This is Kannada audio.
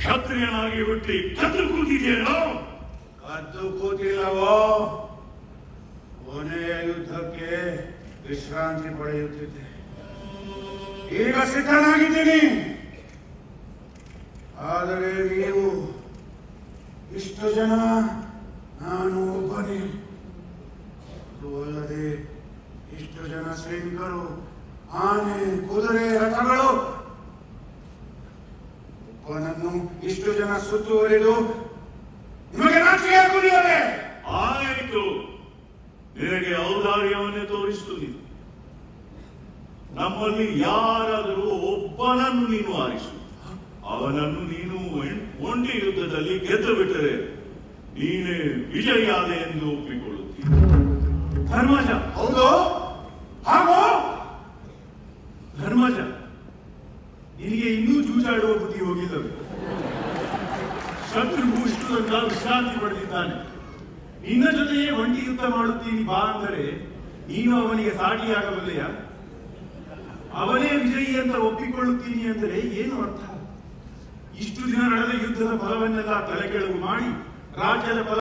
ಕ್ಷತ್ರಿಯನಾಗಿ ಬಿಟ್ಟು ಕದ್ದು ಕೂತಿದೆಯೇನೋ ಕದ್ದು ಕೂತಿಲ್ಲವೋ? ಕೊನೆಯ ಯುದ್ಧಕ್ಕೆ ವಿಶ್ರಾಂತಿ ಪಡೆಯುತ್ತಿದ್ದೆ. ಈಗ ಸಿದ್ಧನಾಗಿದ್ದೀನಿ. ಆದರೆ ನೀವು ಇಷ್ಟು ಜನ ನಾನು ಒಬ್ಬನೇ. ಅಲ್ಲದೆ ಇಷ್ಟು ಜನ ಸೈನಿಕರು ಆನೆ, ಕುದುರೆ, ರಥಗಳು ಒಬ್ಬನನ್ನು ಇಷ್ಟು ಜನ ಸುತ್ತುವರಿದು ನಿಮಗೆ ರಾಜಕೀಯ ಆಗುವುದಿಲ್ಲವೇ ಆಯಿತು. ನಿನಗೆ ಔದಾರ್ಯವನ್ನೇ ತೋರಿಸ್ತು ನೀನು. ನಮ್ಮಲ್ಲಿ ಯಾರಾದರೂ ಒಬ್ಬನನ್ನು ನೀನು ಆರಿಸು. ಅವನನ್ನು ನೀನು ಒಂಟಿ ಯುದ್ಧದಲ್ಲಿ ಗೆದ್ದು ಬಿಟ್ಟರೆ ನೀನೇ ವಿಜಯಾದೆ ಎಂದು ಒಪ್ಪಿಕೊಳ್ಳುತ್ತೀನಿ ಧರ್ಮಜ ಹೌದು ಹಾಗೂ ಧರ್ಮಜ ನಿನಗೆ ಇನ್ನೂ ಜೂಜಾಡುವ ಬುದ್ಧಿ ಹೋಗಿಲ್ಲವೇ? ಶತ್ರು ಇಷ್ಟುದಂತ ವಿಶ್ರಾಂತಿ ಪಡೆದಿದ್ದಾನೆ. ನಿನ್ನ ಜೊತೆಯೇ ಒಂಟಿ ಯುದ್ಧ ಮಾಡುತ್ತೀನಿ ಬಾ ಅಂದರೆ ನೀನು ಅವನಿಗೆ ಸಾಟಿಯಾಗಬಲ್ಲೆಯ ಅವನೇ ವಿಜಯಿ ಅಂತ ಒಪ್ಪಿಕೊಳ್ಳುತ್ತೀನಿ ಅಂದರೆ ಏನು ಅರ್ಥ? ಇಷ್ಟು ದಿನ ನಡೆದ ಯುದ್ಧದ ಫಲವನ್ನೆಲ್ಲ ತಲೆಕೆಳಗು ಮಾಡಿ ರಾಜ್ಯದ ಫಲ